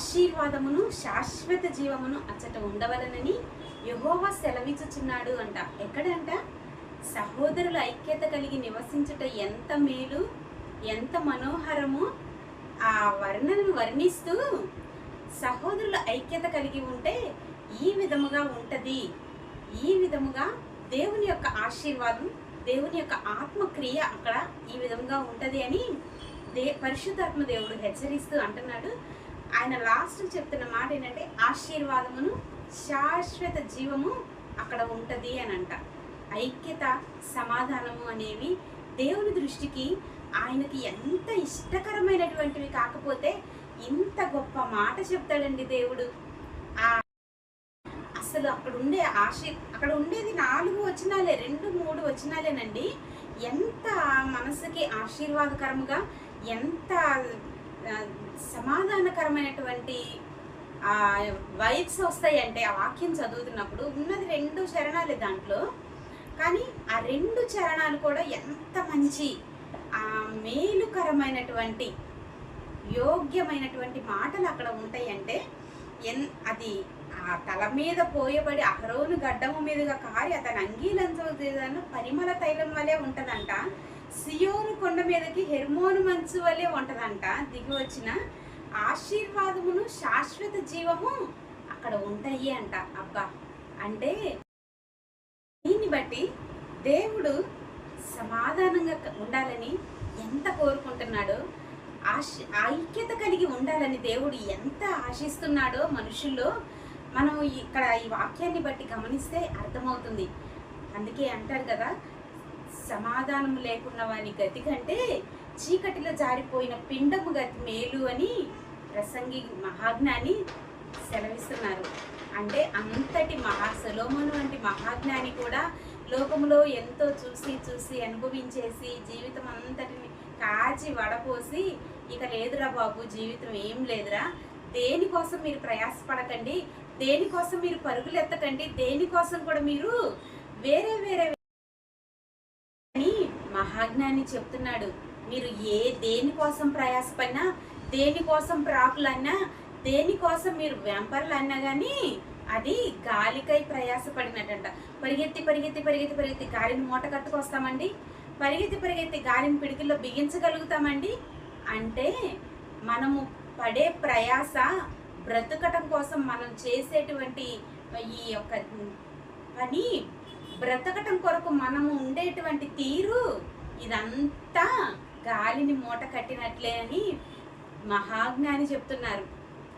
ఆశీర్వాదమును శాశ్వత జీవమును అచ్చట ఉండవలనని యహోవ సెలవిచ్చుచున్నాడు అంట. ఎక్కడంట? సహోదరుల ఐక్యత కలిగి నివసించుట ఎంత మేలు ఎంత మనోహరము ఆ వర్ణను వర్ణిస్తూ సహోదరుల ఐక్యత కలిగి ఉంటే ఈ విధముగా ఉంటుంది. ఈ విధముగా దేవుని యొక్క ఆశీర్వాదం దేవుని యొక్క ఆత్మక్రియ అక్కడ ఈ విధంగా ఉంటుంది అని దే పరిశుద్ధాత్మ దేవుడు హెచ్చరిస్తూ అంటున్నాడు. ఆయన లాస్ట్ చెప్తున్న మాట ఏంటంటే ఆశీర్వాదమును శాశ్వత జీవము అక్కడ ఉంటుంది అని అంట ఐక్యత సమాధానము అనేవి దేవుని దృష్టికి ఆయనకి ఎంత ఇష్టకరమైనటువంటివి కాకపోతే ఇంత గొప్ప మాట చెప్తాడండి దేవుడు. ఆ అసలు అక్కడ ఉండే ఆశీ అక్కడ ఉండేది నాలుగు వచనాలే రెండు మూడు వచనాలేనండి. ఎంత మనసుకి ఆశీర్వాదకరముగా ఎంత సమాధానకరమైనటువంటి ఆ వైబ్స్ వస్తాయంటే ఆ వాక్యం చదువుతున్నప్పుడు ఉన్నది రెండు చరణాలు దాంట్లో. కానీ ఆ రెండు చరణాలు కూడా ఎంత మంచి ఆ మేలుకరమైనటువంటి యోగ్యమైనటువంటి మాటలు అక్కడ ఉంటాయంటే ఎన్ అది ఆ తల మీద పోయబడి అహరోను గడ్డము మీదుగా కారి అతను అంగీలంచను పరిమళ తైలం వలె ఉంటుందంట. కొండ మీదకి హెర్మోను మంచు వలె ఉంటదంట. దిగి వచ్చిన ఆశీర్వాదమును శాశ్వత జీవము అక్కడ ఉంటాయి అంట. అబ్బా! అంటే దీన్ని బట్టి దేవుడు సమాధానంగా ఉండాలని ఎంత కోరుకుంటున్నాడో ఆశ ఐక్యత కలిగి ఉండాలని దేవుడు ఎంత ఆశిస్తున్నాడో మనుషుల్లో మనం ఇక్కడ ఈ వాక్యాన్ని బట్టి గమనిస్తే అర్థమవుతుంది. అందుకే అంటారు కదా సమాధానం లేకున్న వాని గతి కంటే చీకటిలో జారిపోయిన పిండము గతి మేలు అని ప్రసంగి మహాజ్ఞాని సెలవిస్తున్నారు. అంటే అంతటి మహా సొలోమోను వంటి మహాజ్ఞాని కూడా లోకంలో ఎంతో చూసి చూసి అనుభవించేసి జీవితం అంతటిని కాచి వడపోసి ఇక లేదురా బాబు జీవితం ఏం లేదురా. దేనికోసం మీరు ప్రయాసపడకండి దేనికోసం మీరు పరుగులు ఎత్తకండి దేనికోసం కూడా మీరు వేరే వేరే మహాజ్ఞాని చెప్తున్నాడు. మీరు ఏ దేనికోసం ప్రయాసపడినా దేనికోసం ప్రాకులన్నా దేనికోసం మీరు వెంపర్లు అన్నా కానీ అది గాలికై ప్రయాసపడినట్టంట. పరిగెత్తి పరిగెత్తి పరిగెత్తి పరిగెత్తి గాలిని మూట కట్టుకొస్తామండి. పరిగెత్తి పరిగెత్తి గాలిని పిడికిల్లో బిగించగలుగుతామండి. అంటే మనము పడే ప్రయాస బ్రతకటం కోసం మనం చేసేటువంటి ఈ యొక్క పని బ్రతకటం కొరకు మనము ఉండేటువంటి తీరు ఇదంతా గాలిని మూట కట్టినట్లే అని మహాజ్ఞాని చెప్తున్నారు.